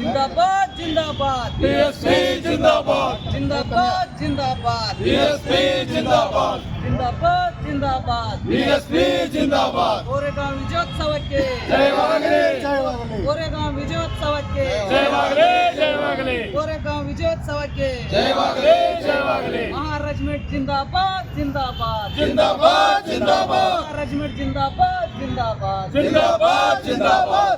जिंदाबाद जिंदाबाद ಬಿಎಸ್ಪಿ ಜಿಂದಾಬಾದ್ जिंदाबाद जिंदाबाद ಬಿಎಸ್ಪಿ ಜಿಂದಾಬಾದ್ जिंदाबाद जिंदाबाद ಬಿಎಸ್ಪಿ ಜಿಂದಾಬಾದ್ ಕೋರೆಗಾಂವ್ ವಿಜಯೋತ್ಸವಕ್ಕೆ ಜಯವಾಗಲಿ ಕೋರೆಗಾಂವ್ विजयोत्सव के जय जिंदाबाद जिंदाबाद। जिंदाबाद जिंदाबाद। महाराजमेंट जिंदाबाद जिंदाबाद। जिंदाबाद जिंदाबाद।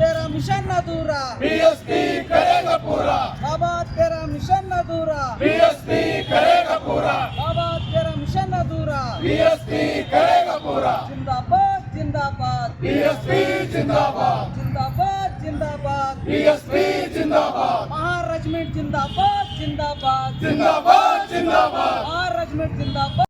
तेरा मिशन न दूरा बीएसपी करेगा पूरा। आबाद तेरा मिशन न दूरा बीएसपी करेगा पूरा। आबाद तेरा मिशन न दूरा बीएसपी करेगा पूरा। जिंदाबाद जिंदाबाद। बीएसपी जिंदाबाद। जिंदाबाद जिंदाबाद। बीएसपी जिंदाबाद। महाराज में जिंदाबाद जिंदाबाद। जिंदाबाद जिंदाबाद। महाराज में जिंदाबाद।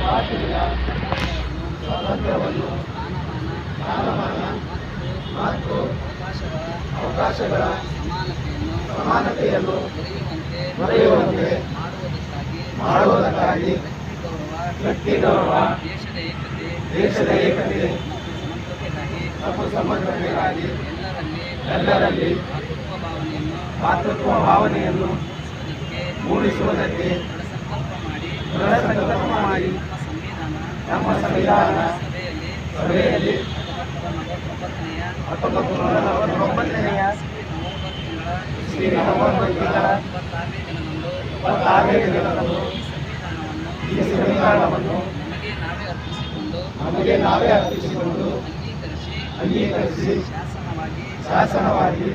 ಭಾಷೆಯ ಸ್ವಾತಂತ್ರ್ಯವನ್ನು ಸ್ಥಾನಮಾನ ಮತ್ತು ಅವಕಾಶಗಳ ಸಮಾನತೆಯನ್ನು ದೊರೆಯುವಂತೆ ಮಾಡುವುದಕ್ಕಾಗಿ ವ್ಯಕ್ತಿ ಗೌರವ ದೇಶದ ಏಕತೆ ಮತ್ತು ಸಮಗ್ರತೆಗಾಗಿ ಎಲ್ಲರಲ್ಲಿ ಮಾತೃತ್ವ ಭಾವನೆಯನ್ನು ಮೂಡಿಸುವುದಕ್ಕೆ ದೃಢ ಸಂಕಲ್ಪ ಮಾಡಿ ನಮ್ಮ ಸಂವಿಧಾನ ಸಭೆಯಲ್ಲಿ ಹತ್ತೊಂಬತ್ತು ನೂರ ಇಸ್ವಿ ನವೆಂಬರ್ ತಿಂಗಳ ಇಪ್ಪತ್ತಾರನೇ ದಿನದಂದು ಈ ಸಂವಿಧಾನವನ್ನು ನಮಗೆ ನಾವೇ ಅರ್ಪಿಸಿಕೊಂಡು ಅಂಗೀಕರಿಸಿ ಶಾಸನವಾಗಿ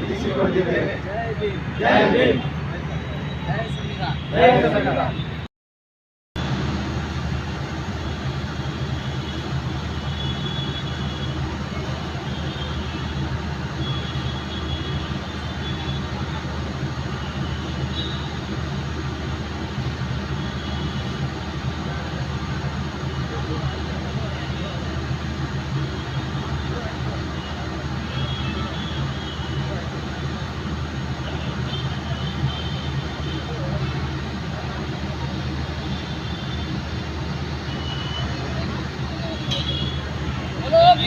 ಇರಿಸಿಕೊಂಡಿದ್ದೇವೆ Jai Bhim Jai Shriram.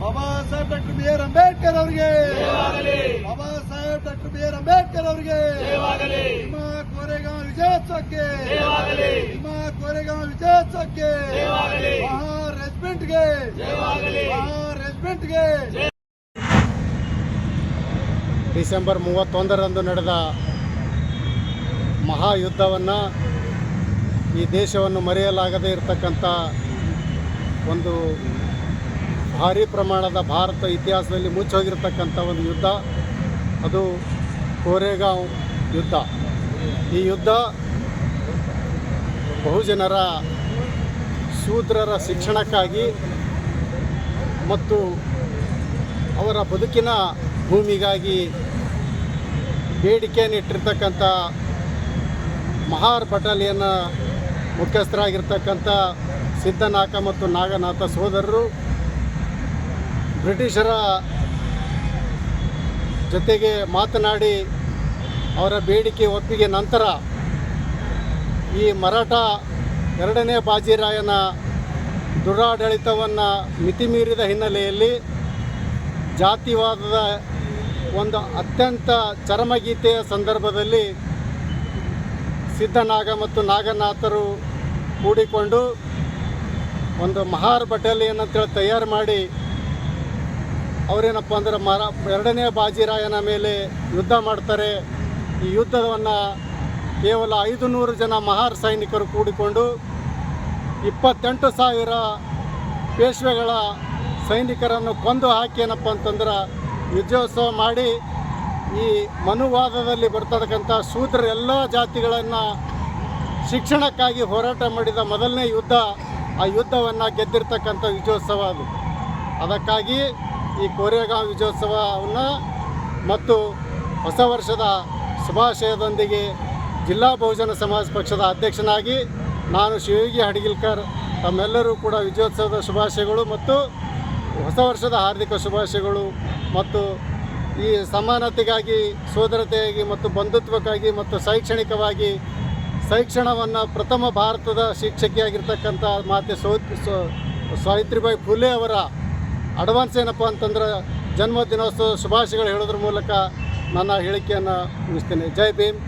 Baba Saheb doctor B R Ambedkar ಅವರಿಗೆ. Baba Saheb doctor B R Ambedkar ಅವರಿಗೆ. ನಿಮ್ಮ ಕೋರೆಗಾಂವ್ ವಿಜಯೋತ್ಸವಕ್ಕೆ. ನಿಮ್ಮ ಕೋರೆಗಾಂವ್ ವಿಜಯೋತ್ಸವಕ್ಕೆ. ಮಹಾ ರೆಜಿಮೆಂಟ್ಗೆ. ಮಹಾ ರೆಜಿಮೆಂಟ್ಗೆ. ಡಿಸೆಂಬರ್ ಮೂವತ್ತೊಂದರಂದು ನಡೆದ ಮಹಾಯುದ್ಧವನ್ನು ಈ ದೇಶವನ್ನು ಮರೆಯಲಾಗದೇ ಇರತಕ್ಕಂಥ ಒಂದು ಭಾರಿ ಪ್ರಮಾಣದ ಭಾರತ ಇತಿಹಾಸದಲ್ಲಿ ಮುಚ್ಚೋಗಿರ್ತಕ್ಕಂಥ ಒಂದು ಯುದ್ಧ. ಅದು ಕೋರೆಗಾಂವ್ ಯುದ್ಧ. ಈ ಯುದ್ಧ ಬಹುಜನರ ಶೂದ್ರರ ಶಿಕ್ಷಣಕ್ಕಾಗಿ ಮತ್ತು ಅವರ ಬದುಕಿನ ಭೂಮಿಗಾಗಿ ಬೇಡಿಕೆಯನ್ನು ಇಟ್ಟಿರ್ತಕ್ಕಂಥ ಮಹಾರ್ ಬಟಾಲಿಯನ್ನ ಮುಖ್ಯಸ್ಥರಾಗಿರ್ತಕ್ಕಂಥ ಸಿದ್ಧನಾಕ ಮತ್ತು ನಾಗನಾಥ ಸೋದರರು ಬ್ರಿಟಿಷರ ಜೊತೆಗೆ ಮಾತನಾಡಿ ಅವರ ಬೇಡಿಕೆ ಒಪ್ಪಿಗೆ ನಂತರ ಈ ಮರಾಠ ಎರಡನೇ ಬಾಜಿರಾಯನ ದುರಾಡಳಿತವನ್ನು ಮಿತಿಮೀರಿದ ಹಿನ್ನೆಲೆಯಲ್ಲಿ ಜಾತಿವಾದದ ಒಂದು ಅತ್ಯಂತ ಚರಮಗೀತೆಯ ಸಂದರ್ಭದಲ್ಲಿ ಸಿದ್ಧನಾಗ ಮತ್ತು ನಾಗನಾಥರು ಕೂಡಿಕೊಂಡು ಒಂದು ಮಹಾರ್ ಬಟಾಲಿಯನ್ ಅಂತೇಳಿ ತಯಾರು ಮಾಡಿ ಅವರೇನಪ್ಪ ಅಂದ್ರೆ ಮರ ಎರಡನೇ ಬಾಜಿರಾಯನ ಮೇಲೆ ಯುದ್ಧ ಮಾಡ್ತಾರೆ. ಈ ಯುದ್ಧವನ್ನು ಕೇವಲ ಐದು ನೂರು ಜನ ಮಹಾರ್ ಸೈನಿಕರು ಕೂಡಿಕೊಂಡು ಇಪ್ಪತ್ತೆಂಟು ಸಾವಿರ ಪೇಶ್ವೆಗಳ ಸೈನಿಕರನ್ನು ಕೊಂದು ಹಾಕಿ ಏನಪ್ಪ ಅಂತಂದ್ರೆ ಯುದ್ಧೋತ್ಸವ ಮಾಡಿ ಈ ಮನುವಾದದಲ್ಲಿ ಬರ್ತಕ್ಕಂಥ ಶೂದ್ರ ಎಲ್ಲ ಜಾತಿಗಳನ್ನು ಶಿಕ್ಷಣಕ್ಕಾಗಿ ಹೋರಾಟ ಮಾಡಿದ ಮೊದಲನೇ ಯುದ್ಧ ಆ ಯುದ್ಧವನ್ನು ಗೆದ್ದಿರ್ತಕ್ಕಂಥ ವಿಜಯೋತ್ಸವ ಅದು. ಅದಕ್ಕಾಗಿ ಈ ಕೋರೆಗಾಂವ್ ವಿಜಯೋತ್ಸವವನ್ನು ಮತ್ತು ಹೊಸ ವರ್ಷದ ಶುಭಾಶಯದೊಂದಿಗೆ ಜಿಲ್ಲಾ ಬಹುಜನ ಸಮಾಜ ಪಕ್ಷದ ಅಧ್ಯಕ್ಷನಾಗಿ ನಾನು ಶಿವಯೋಗಿ ಹಡಗಿಲ್ಕರ್, ತಮ್ಮೆಲ್ಲರೂ ಕೂಡ ವಿಜಯೋತ್ಸವದ ಶುಭಾಶಯಗಳು ಮತ್ತು ಹೊಸ ವರ್ಷದ ಹಾರ್ದಿಕ ಶುಭಾಶಯಗಳು ಮತ್ತು ಈ ಸಮಾನತೆಗಾಗಿ ಸೋದರತೆಯಾಗಿ ಮತ್ತು ಬಂಧುತ್ವಕ್ಕಾಗಿ ಮತ್ತು ಶೈಕ್ಷಣಿಕವಾಗಿ ಶೈಕ್ಷಣವನ್ನು ಪ್ರಥಮ ಭಾರತದ ಶಿಕ್ಷಕಿಯಾಗಿರ್ತಕ್ಕಂಥ ಮಾತೆ ಸೌ, ಸಾವಿತ್ರಿಬಾಯಿ ಫುಲೆ ಅವರ ಅಡ್ವಾನ್ಸ್ ಏನಪ್ಪ ಅಂತಂದ್ರೆ ಜನ್ಮ ದಿನೋತ್ಸವ ಶುಭಾಶಯಗಳು ಹೇಳೋದ್ರ ಮೂಲಕ ನನ್ನ ಹೇಳಿಕೆಯನ್ನು ಮುಗಿಸ್ತೇನೆ. ಜೈ ಭೀಮ್.